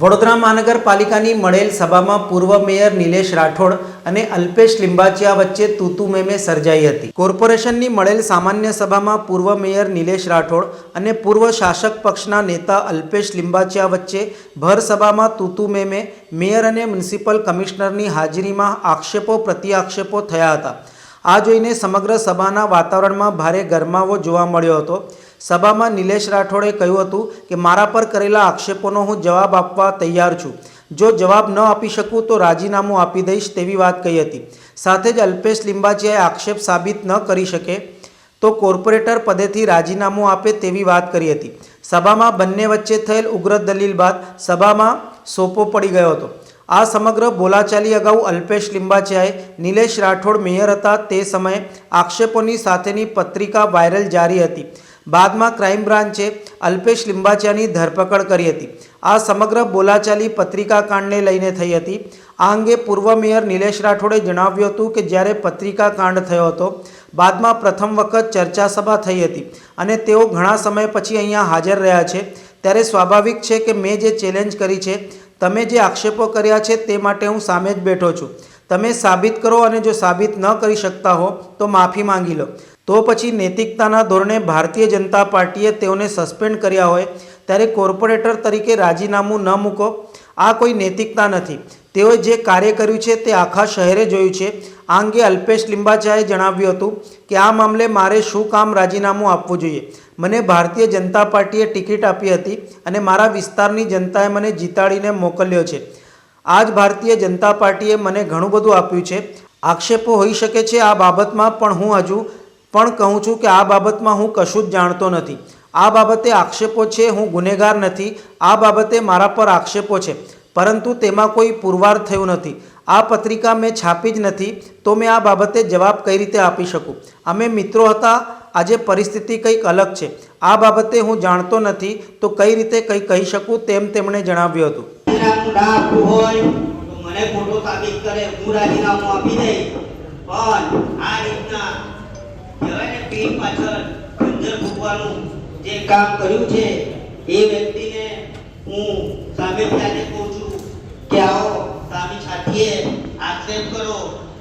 વડોદરા મહાનગરપાલિકાની મળેલ સભામાં પૂર્વ મેયર નિલેશ રાઠોડ અને અલ્પેશ લિંબાચિયા વચ્ચે તૂતુ મેમે સર્જાઈ હતી. કોર્પોરેશનની મળેલ સામાન્ય સભામાં પૂર્વ મેયર નિલેશ રાઠોડ અને પૂર્વ શાસક પક્ષના નેતા અલ્પેશ લિંબાચિયા વચ્ચે ભર સભામાં તૂતુ મેમે મેયર અને મ્યુનિસિપલ કમિશનરની હાજરીમાં આક્ષેપો પ્રતિઆક્ષેપો થયા હતા. આ જોઈને સમગ્ર સભાના વાતાવરણમાં ભારે ગરમાવો જોવા મળ્યો હતો. સભામાં નિલેશ રાઠોડે કહ્યું હતું કે, મારા પર કરેલા આક્ષેપોનો હું જવાબ આપવા તૈયાર છું. જો જવાબ ન આપી શકું તો રાજીનામું આપી દઈશ, તેવી વાત કહી હતી. સાથે જ અલ્પેશ લિંબાચીયાએ આક્ષેપ સાબિત ન કરી શકે તો કોર્પોરેટર પદેથી રાજીનામું આપે તેવી વાત કરી હતી. સભામાં બંને વચ્ચે થયેલ ઉગ્ર દલીલ બાદ સભામાં સોપો પડી ગયો હતો. આ સમગ્ર બોલાચાલી અગાઉ અલ્પેશ લિંબાચિયાએ નિલેશ રાઠોડ મેયર હતા તે સમયે આક્ષેપોની સાથેની પત્રિકા વાયરલ જારી હતી. બાદમાં ક્રાઇમ બ્રાન્ચે અલ્પેશ લિંબાચિયાની ધરપકડ કરી હતી. આ સમગ્ર બોલાચાલી પત્રિકા કાંડને લઈને થઈ હતી. આ અંગે પૂર્વ મેયર નિલેશ રાઠોડે જણાવ્યું હતું કે જ્યારે પત્રિકા કાંડ થયો હતો, બાદમાં પ્રથમ વખત ચર્ચા સભા થઈ હતી અને તેઓ ઘણા સમય પછી અહીંયા હાજર રહ્યા છે. ત્યારે સ્વાભાવિક છે કે મેં જે ચેલેન્જ કરી છે, તમે જે આક્ષેપો કર્યા છે તે માટે હું સામે જ બેઠો છું. તમે સાબિત કરો અને જો સાબિત ન કરી શકતા હો, તો માફી માંગી લો. તો પછી નૈતિકતાના ધોરણે ભારતીય જનતા પાર્ટીએ તેઓને સસ્પેન્ડ કર્યા હોય, ત્યારે કોર્પોરેટર તરીકે રાજીનામું ન મૂકો. આ કોઈ નૈતિકતા નથી. તેઓએ જે કાર્ય કર્યું છે તે આખા શહેરે જોયું છે. આ અંગે અલ્પેશ લિંબાચાએ જણાવ્યું હતું કે, આ મામલે મારે શું કામ રાજીનામું આપવું જોઈએ? મને ભારતીય જનતા પાર્ટીએ ટિકિટ આપી હતી અને મારા વિસ્તારની જનતાએ મને જીતાડીને મોકલ્યો છે. આ જ ભારતીય જનતા પાર્ટીએ મને ઘણું બધું આપ્યું છે. આક્ષેપો હોઈ શકે છે આ બાબતમાં, પણ હું હજુ પણ કહું છું કે આ બાબતમાં હું કશું જ જાણતો નથી. આ બાબતે આક્ષેપો છે, હું ગુનેગાર નથી. આ બાબતે મારા પર આક્ષેપો છે, પરંતુ તેમાં કોઈ પુરવાર થયું નથી. આ પત્રિકા મેં છાપી જ નથી, તો મેં આ બાબતે જવાબ કઈ રીતે આપી શકું? અમે મિત્રો હતા, આજે પરિસ્થિતિ કંઈક અલગ છે. આ બાબતે હું જાણતો નથી, તો કઈ રીતે કંઈ કહી શકું તેમ તેમણે જણાવ્યું હતું. ના આપવું હોય, તો મને ખોટો સાબિત કરે, હું રાજીનામું આપી દઈ પણ આ રીતના કહેવાય ને પીઠ પાછળ ખંજર ફૂંકવાનું જે કામ કર્યું છે, એ વ્યક્તિને હું સામેથી આજે કહું છું કે આવો, સામી છાતીએ આક્ષેપ કરો.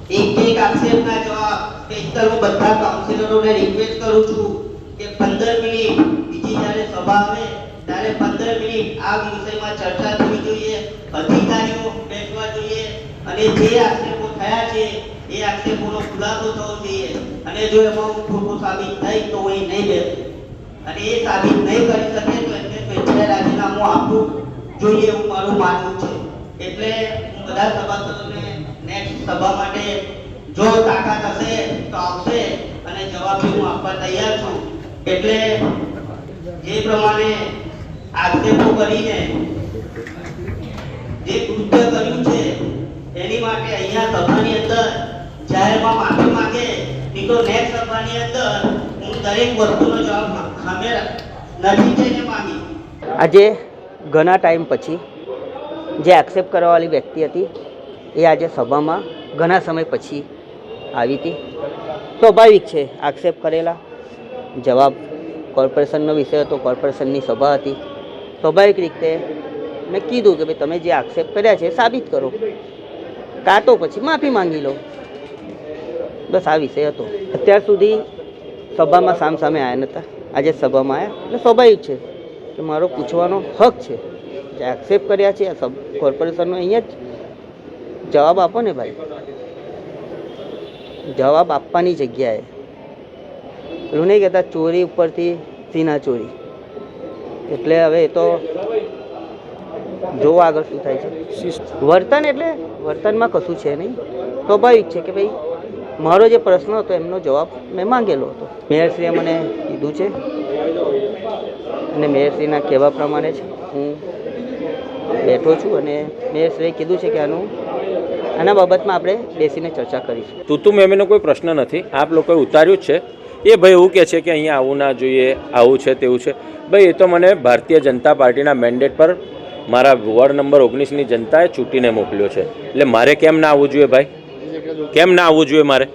એક એક આક્ષેપના જવાબ સ્પેશિયલ હું બધા કાઉન્સિલરોને રિક્વેસ્ટ કરું છું કે પંદર મિનિટ બીજી જ્યારે સભા આવે ત્યારે પંદર મિનિટ આ વિષયમાં ચર્ચા થવી જોઈએ, અધિકારીઓ બેસવા જોઈએ, અને જે આક્ષેપો થયા છે, એ આક્ષેપોનો ખુલાસો થવો જોઈએ. અને જો એમાં ખોટું સાબિત થઈ તો એ નહીં બેસું અને એ સાબિત નહીં કરી શકે તો એમને સ્વેચ્છાએ રાજીનામું આપવું જોઈએ એવું મારું માનવું છે. એટલે હું બધા સભાસદોને નેક્સ્ટ સભા માટે જો તાકાત હશે તો આવશે અને જવાબ હું આપવા તૈયાર છું. એટલે જે પ્રમાણે આક્ષેપો કરીને જે કૃત્ય કર્યું છે, એની માટે અહીંયા સભાની અંદર જાહેરમાં માફી માંગે, નહીં તો નેક્સ્ટ સભાની અંદર હું દરેક વસ્તુનો જવાબ સામે નથી જઈને માંગી. આજે ઘણા ટાઈમ પછી જે એક્સેપ્ટ કરવાવાળી વ્યક્તિ હતી, એ આજે સભામાં ઘણા સમય પછી આવી હતી. સ્વાભાવિક છે આક્ષેપ કરેલા જવાબ. કોર્પોરેશનનો વિષય હતો કોર્પોરેશનની સભા હતી. સ્વાભાવિક રીતે મેં કીધું કે ભાઈ તમે જે આક્ષેપ કર્યા છે સાબિત કરો. કાં તો પછી માફી માંગી લો. બસ આ વિષય હતો. અત્યાર સુધી સભામાં સામસામે આવ્યા નહોતા આજે સભામાં આવ્યા એટલે સ્વાભાવિક છે કે મારો પૂછવાનો હક છે. જે એક્સેપ્ટ કર્યા છે સબ કોર્પોરેશનનો અહીંયા જ જવાબ આપો ને ભાઈ. જવાબ આપવાની જગ્યાએ. એવું નહીં કહેતા, ચોરી ઉપરથી સીના ચોરી. એટલે હવે એ તો જોવા આગળ શું થાય છે. વર્તન એટલે વર્તનમાં કશું છે નહીં. સ્વાભાવિક છે કે ભાઈ, મારો જે પ્રશ્ન હતો એમનો જવાબ મેં માંગેલો હતો. મેયરશ્રીએ મને કીધું છે અને મેયરશ્રીના કહેવા પ્રમાણે જ હું બેઠો છું અને મેયરશ્રીએ કીધું છે કે આનું, આના બાબતમાં આપણે બેસીને ચર્ચા કરીશું. તું તું મેમેનો કોઈ પ્રશ્ન નથી. આપ લોકોએ ઉતાર્યું જ છે. એ ભાઈ એવું કહે છે કે અહીંયા આવું ના જોઈએ, આવું છે, તેવું છે. ભાઈ, એ તો મને ભારતીય જનતા પાર્ટીના મેન્ડેટ પર મારા વોર્ડ નંબર ઓગણીસની જનતાએ ચૂંટીને મોકલ્યો છે. એટલે મારે કેમ ના આવવું જોઈએ ભાઈ? કેમ ના આવવું જોઈએ મારે?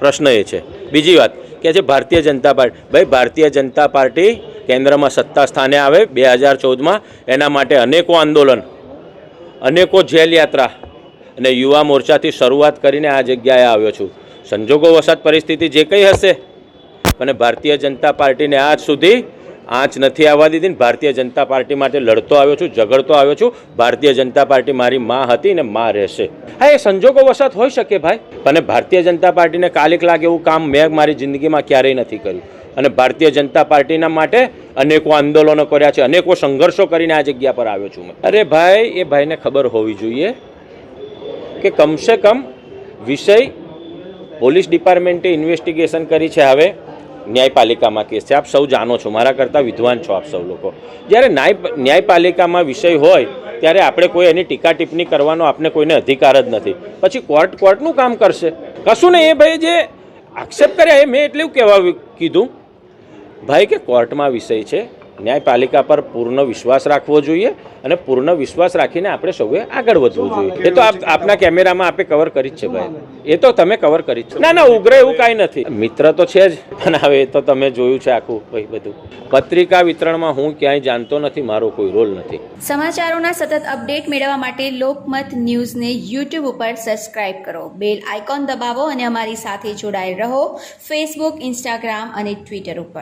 પ્રશ્ન એ છે. બીજી વાત કે છે ભારતીય જનતા પાર્ટી, ભાઈ, ભારતીય જનતા પાર્ટી કેન્દ્રમાં સત્તા સ્થાને આવે બે હજાર ચૌદમાં, એના માટે અનેકો આંદોલન, અનેકો જેલ યાત્રા અને યુવા મોરચાથી શરૂઆત કરીને આ જગ્યાએ આવ્યો છું. સંજોગો વસાત પરિસ્થિતિ જે કંઈ હશે. અને ભારતીય જનતા પાર્ટીને આજ સુધી આંચ નથી આવવા દીધી ને ભારતીય જનતા પાર્ટી માટે લડતો આવ્યો છું, ઝઘડતો આવ્યો છું. ભારતીય જનતા પાર્ટી મારી માં હતી ને માં રહેશે. હા, એ સંજોગો વસાત હોઈ શકે ભાઈ. અને ભારતીય જનતા પાર્ટીને કાલિક લાગે એવું કામ મેં મારી જિંદગીમાં ક્યારેય નથી કર્યું. અને ભારતીય જનતા પાર્ટીના માટે અનેકો આંદોલનો કર્યા છે, અનેકો સંઘર્ષો કરીને આ જગ્યા પર આવ્યો છું અરે ભાઈ, એ ભાઈને ખબર હોવી જોઈએ કે કમસે કમ વિષય પોલીસ ડિપાર્ટમેન્ટે ઇન્વેસ્ટિગેશન કરી છે હવે. ન્યાયપાલિકામાં કેસ છે. આપ સૌ જાણો છો. મારા કરતાં વિદ્વાન છો આપ સૌ લોકો. જ્યારે ન્યાય ન્યાયપાલિકામાં વિષય હોય, ત્યારે આપણે કોઈ એની ટીકા ટિપ્પણી કરવાનો આપણે કોઈને અધિકાર જ નથી. પછી કોર્ટ, કોર્ટનું કામ કરશે. કશું નહીં. એ ભાઈ જે આક્ષેપ કર્યા એ મેં એટલું કહેવા કીધું. ભાઈ કે કોર્ટમાં વિષય છે. ન્યાયપાલિકા પર પૂર્ણ વિશ્વાસ રાખવો જોઈએ અને પૂર્ણ વિશ્વાસ રાખીને આપણે સૌએ આગળ વધવું જોઈએ. એ તો આપ આપના કેમેરામાં આપે કવર કરી જ છે ભાઈ. એ તો તમે કવર કરી જ છો. ના ના, ઉગ્ર એવું કાંઈ નથી. મિત્ર તો છે જ, પણ હવે એ તો તમે જોયું છે આખું ભાઈ બધું. પત્રિકા વિતરણમાં હું ક્યાંય જાણતો નથી, મારો કોઈ રોલ નથી. સમાચારોના સતત અપડેટ મેળવવા માટે લોકમત ન્યૂઝને યુટ્યુબ ઉપર સબસ્ક્રાઇબ કરો. બેલ આઇકોન દબાવો અને અમારી સાથે જોડાયેલ રહો. ફેસબુક ઇન્સ્ટાગ્રામ અને ટ્વિટર ઉપર.